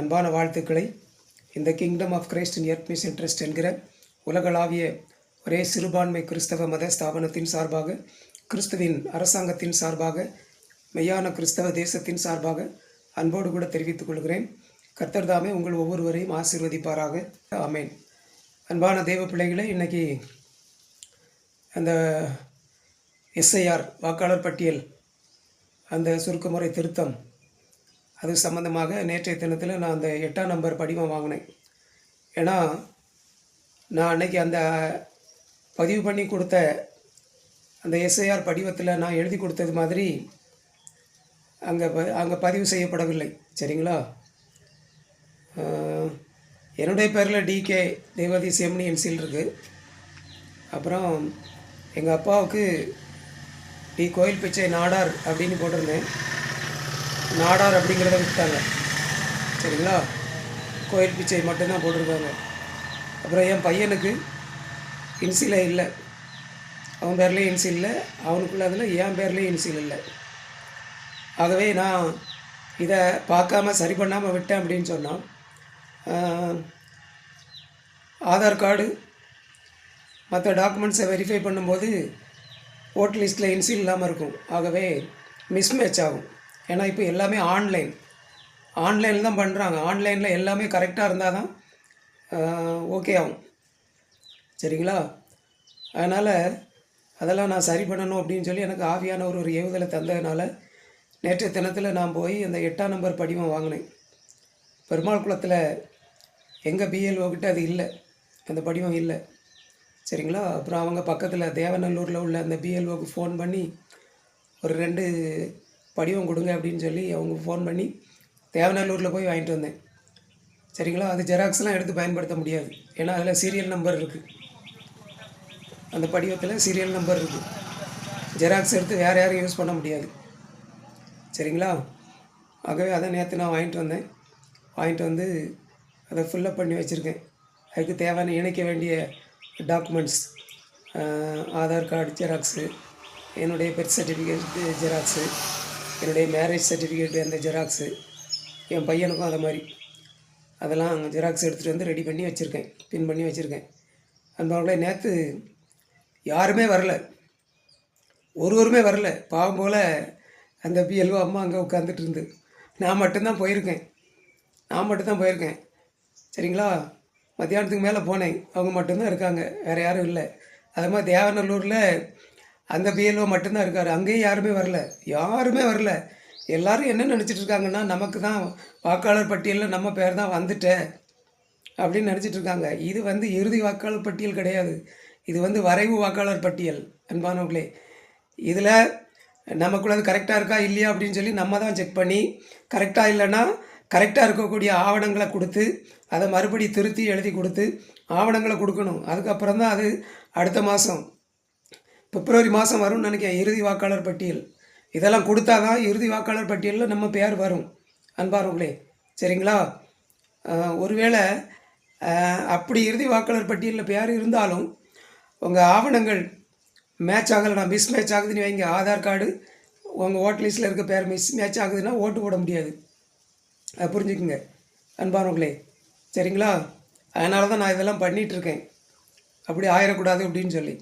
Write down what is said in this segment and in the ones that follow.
அன்பான வாழ்த்துக்களை. இந்த kingdom of Christ in earth ministries என்கிற உலகளாவிய ஒரே சிறுபான்மை கிறிஸ்தவ மத ஸ்தாபனத்தின் சார்பாக கிறிஸ்துவின் அரசாங்கத்தின் சார்பாக மெய்யான கிறிஸ்தவ தேசத்தின் சார்பாக அன்போடு கூட தெரிவித்துக் கொள்கிறேன். கர்த்தர் தாமே உங்கள் ஒவ்வொருவரையும் ஆசீர்வதிப்பாராக. ஆமேன். அன்பான தெய்வ பிள்ளைகளை இன்னைக்கு அந்த எஸ்ஐஆர் வாக்காளர் பட்டியல் அந்த சுருக்கமுறை திருத்தம் அது சம்மந்தமாக நேற்றைய தினத்தில் நான் அந்த எட்டாம் நம்பர் படிவம் வாங்கினேன். ஏன்னா நான் அன்னைக்கு அந்த பதிவு பண்ணி கொடுத்த அந்த எஸ்ஐஆர் படிவத்தில் நான் எழுதி கொடுத்தது மாதிரி அங்கே ப அங்கே பதிவு செய்யப்படவில்லை. சரிங்களா? என்னுடைய பேரில் டிகே தேவதி செம்னி என்சில் இருக்குது அப்புறம் எங்கள் அப்பாவுக்கு டி கோயில் பிச்சை நாடார் அப்படின்னு போட்டிருந்தேன். நாடார் அப்படிங்கிறத விட்டாங்க. சரிங்களா? கோயில் பிச்சை மட்டும்தான் போட்டிருக்காங்க. அப்புறம் என் பையனுக்கு இன்சில இல்லை. அவன் பேர்லேயும் இன்சில் இல்லை. அவனுக்குள்ள அதில் என் பேர்லேயும் இன்சில் இல்லை. ஆகவே நான் இதை பார்க்காம சரி பண்ணாமல் விட்டேன் அப்படின்னு சொன்னான் ஆதார் கார்டு மற்ற டாக்குமெண்ட்ஸை வெரிஃபை பண்ணும்போது ஓட்டர் லிஸ்ட்டில் இன்சில் இல்லாமல் இருக்கும். ஆகவே மிஸ்மேட்ச் ஆகும். ஏன்னா இப்போ எல்லாமே ஆன்லைன் ஆன்லைனில் தான் பண்ணுறாங்க ஆன்லைனில் எல்லாமே கரெக்டாக இருந்தால் தான் ஓகே ஆகும். சரிங்களா? அதனால் அதெல்லாம் நான் சரி பண்ணணும் அப்படின்னு சொல்லி எனக்கு ஆவியான ஒரு ஒரு ஏவுதலை தந்ததுனால நேற்று தினத்தில் நான் போய் அந்த எட்டாம் நம்பர் படிவம் வாங்கினேன். பெருமாள் குளத்தில் எங்கள் பிஎல்ஓக்கிட்ட அது இல்லை. அந்த படிவம் இல்லை. சரிங்களா? அப்புறம் அவங்க பக்கத்தில் தேவநல்லூரில் உள்ள அந்த பிஎல்ஓக்கு ஃபோன் பண்ணி ஒரு ரெண்டு படிவம் கொடுங்க அப்படின்னு சொல்லி அவங்க ஃபோன் பண்ணி தேவநல்லூரில் போய் வாங்கிட்டு வந்தேன். சரிங்களா? அது ஜெராக்ஸ்லாம் எடுத்து பயன்படுத்த முடியாது. ஏன்னா அதில் சீரியல் நம்பர் இருக்குது அந்த படிவத்தில் சீரியல் நம்பர் இருக்குது ஜெராக்ஸ் எடுத்து வேறு யாரும் யூஸ் பண்ண முடியாது. சரிங்களா? ஆகவே அதை நேற்று நான் வாங்கிட்டு வந்தேன். வாங்கிட்டு வந்து அதை ஃபுல்லப் பண்ணி வச்சுருக்கேன். அதுக்கு தேவையான இணைக்க வேண்டிய டாக்குமெண்ட்ஸ் ஆதார் கார்டு ஜெராக்ஸு என்னுடைய பெர்த் சர்டிஃபிகேட் ஜெராக்ஸு என்னுடைய மேரேஜ் சர்டிஃபிகேட்டு அந்த ஜெராக்ஸு என் பையனுக்கும் அதை மாதிரி. அதெல்லாம் ஜெராக்ஸ் எடுத்துகிட்டு வந்து ரெடி பண்ணி வச்சுருக்கேன். பின் பண்ணி வச்சுருக்கேன். மாதிரி நேற்று யாருமே வரல. ஒருவருமே வரல. பாவம் போல் அந்த பிஎல்ஓ அம்மா அங்கே உட்காந்துட்டு இருந்து. நான் மட்டும்தான் போயிருக்கேன். நான் மட்டும்தான் போயிருக்கேன். சரிங்களா? மத்தியானத்துக்கு மேலே போனேன். அவங்க மட்டும்தான் இருக்காங்க. வேறு யாரும் இல்லை. அது மாதிரி தேவநல்லூரில் அந்த பிஎல்ஓ மட்டும்தான் இருக்கார். அங்கேயும் யாருமே வரல. யாருமே வரல. எல்லாரும் என்ன நினச்சிட்டு இருக்காங்கன்னா நமக்கு தான் வாக்காளர் பட்டியலில் நம்ம பேர் தான் வந்துட்டேன் அப்படின்னு நினச்சிட்டு இருக்காங்க. இது வந்து இறுதி வாக்காளர் பட்டியல் கிடையாது. இது வந்து வரைவு வாக்காளர் பட்டியல் அன்பானவர்களே. இதில் நமக்குள்ளது கரெக்டாக இருக்கா இல்லையா அப்படின்னு சொல்லி நம்ம தான் செக் பண்ணி கரெக்டாக இல்லைன்னா கரெக்டாக இருக்கக்கூடிய ஆவணங்களை கொடுத்து அதை மறுபடி திருத்தி எழுதி கொடுத்து ஆவணங்களை கொடுக்கணும். அதுக்கப்புறம் தான் அது அடுத்த மாதம் பிப்ரவரி மாதம் வரும்னு நினைக்கிறேன். இறுதி வாக்காளர் பட்டியல். இதெல்லாம் கொடுத்தா தான் இறுதி வாக்காளர் பட்டியலில் நம்ம பேர் வரும். அன்பாருங்களே சரிங்களா? ஒருவேளை அப்படி இறுதி வாக்காளர் பட்டியலில் பேர் இருந்தாலும் உங்கள் ஆவணங்கள் மேட்ச் ஆகலைனா மிஸ் மேட்ச் ஆகுதுன்னு வைங்க. ஆதார் கார்டு உங்கள் ஓட்டு லிஸ்ட்டில் இருக்க பேர் மிஸ் மேட்ச் ஆகுதுன்னா ஓட்டு போட முடியாது. அதை புரிஞ்சுக்குங்க அன்பானவர்களே சரிங்களா? அதனால தான் நான் இதெல்லாம் பண்ணிகிட்ருக்கேன் அப்படி ஆயிடக்கூடாது அப்படின்னு சொல்லி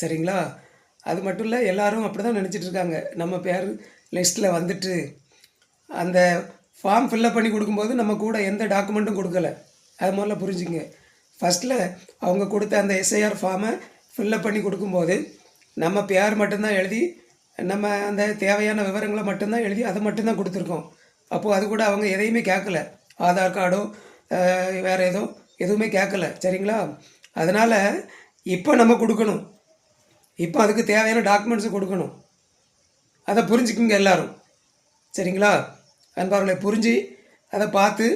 சரிங்களா? அது மட்டும் இல்லை எல்லோரும் அப்படி தான் நினச்சிட்டு இருக்காங்க. நம்ம பேர் லிஸ்ட்டில் வந்துட்டு அந்த ஃபார்ம் ஃபில்லப் பண்ணி கொடுக்கும்போது நம்ம கூட எந்த டாக்குமெண்ட்டும் கொடுக்கல. அது முதல்ல புரிஞ்சுங்க ஃபஸ்ட்டில் அவங்க கொடுத்த அந்த எஸ்ஐஆர் ஃபார்மை ஃபில்லப் பண்ணி கொடுக்கும்போது நம்ம பேர் மட்டும்தான் எழுதி நம்ம அந்த தேவையான விவரங்களை மட்டும்தான் எழுதி அதை மட்டும்தான் கொடுத்துருக்கோம். அப்போது அது கூட அவங்க எதையுமே கேட்கல ஆதார் கார்டோ வேறு எதுவும் எதுவுமே கேட்கல சரிங்களா? அதனால் இப்போ நம்ம கொடுக்கணும். இப்போ அதுக்கு தேவையான டாக்குமெண்ட்ஸை கொடுக்கணும். அதை புரிஞ்சுக்குங்க எல்லாரும். சரிங்களா? அன்பார்களை புரிஞ்சு அதை பார்த்து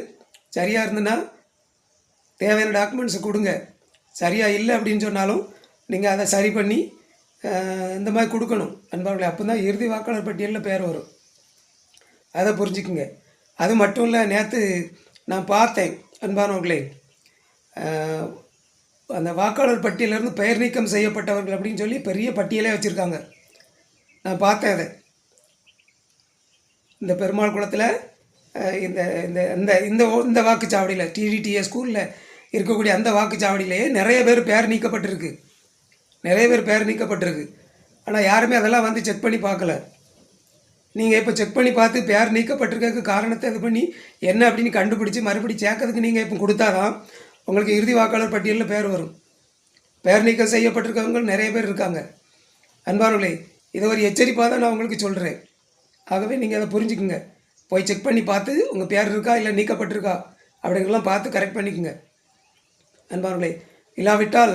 சரியாக இருந்ததுன்னா தேவையான டாக்குமெண்ட்ஸை கொடுங்க. சரியாக இல்லை அப்படின்னு சொன்னாலும் நீங்கள் அதை சரி பண்ணி இந்த மாதிரி கொடுக்கணும். அன்பார்களை அப்போ தான் இறுதி வாக்காளர் பட்டியலில் பேர் வரும். அதை புரிஞ்சுக்குங்க. அது மட்டும் இல்லை நேற்று நான் பார்த்தேன் அன்பானவர்களே. அந்த வாக்காளர் பட்டியலிருந்து பெயர் நீக்கம் செய்யப்பட்டவர்கள் அப்படின்னு சொல்லி பெரிய பட்டியலே வச்சுருக்காங்க. நான் பார்த்தேன் அதை. இந்த பெருமாள் குளத்தில் இந்த இந்த இந்த இந்த ஓ- இந்த வாக்குச்சாவடியில் டிடிடிஏ ஸ்கூலில் இருக்கக்கூடிய அந்த வாக்குச்சாவடியிலேயே நிறைய பேர் பேர் நீக்கப்பட்டிருக்கு. நிறைய பேர் பேர் நீக்கப்பட்டிருக்கு. ஆனால் யாருமே அதெல்லாம் வந்து செக் பண்ணி பார்க்கல. நீங்கள் இப்போ செக் பண்ணி பார்த்து பேர் நீக்கப்பட்டிருக்க காரணத்தை இது பண்ணி என்ன அப்படின்னு கண்டுபிடிச்சி மறுபடியும் சேர்க்கறதுக்கு நீங்கள் இப்போ கொடுத்தாதான் உங்களுக்கு இறுதி வாக்காளர் பட்டியலில் பேர் வரும். பெயர் நீக்கம் செய்யப்பட்டிருக்கவங்க நிறைய பேர் இருக்காங்க. அன்பார்களே இதை ஒரு எச்சரிப்பாக தான் நான் உங்களுக்கு சொல்கிறேன் ஆகவே நீங்கள் அதை புரிஞ்சுக்குங்க. போய் செக் பண்ணி பார்த்து உங்கள் பேர் இருக்கா இல்லை நீக்கப்பட்டிருக்கா அப்படிங்கலாம் பார்த்து கரெக்ட் பண்ணிக்கோங்க. அன்பார்களே இல்லாவிட்டால்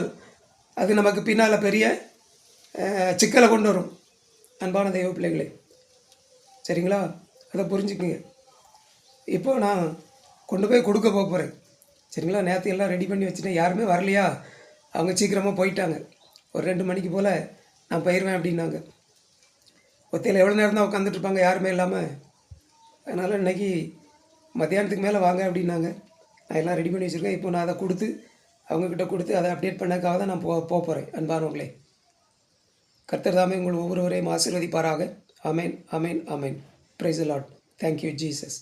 அது நமக்கு பின்னால் பெரிய சிக்கலை கொண்டு வரும். அன்பான தெய்வ பிள்ளைகளே. சரிங்களா? அதை புரிஞ்சுக்குங்க. இப்போ நான் கொண்டு போய் கொடுக்க போக போகிறேன் சரிங்களா? நேற்று எல்லாம் ரெடி பண்ணி வச்சுட்டேன். யாருமே வரலையா? அவங்க சீக்கிரமாக போயிட்டாங்க. ஒரு ரெண்டு மணிக்கு போல் நான் போயிடுவேன் அப்படின்னாங்க. ஒத்தையில் எவ்வளோ நேரம் தான் உட்காந்துட்ருப்பாங்க யாருமே இல்லாமல் அதனால் இன்னைக்கு மத்தியானத்துக்கு மேலே வாங்க அப்படின்னாங்க. நான் எல்லாம் ரெடி பண்ணி வச்சுருக்கேன். இப்போ நான் அதை கொடுத்து அவங்கக்கிட்ட கொடுத்து அதை அப்டேட் பண்ணக்காக தான் நான் போ போகிறேன் அன்பானவங்களே கர்த்தர் தாமே உங்கள் ஒவ்வொருவரையும் ஆசீர்வதிப்பாராக. Amen amen amen praise Lord thank you Jesus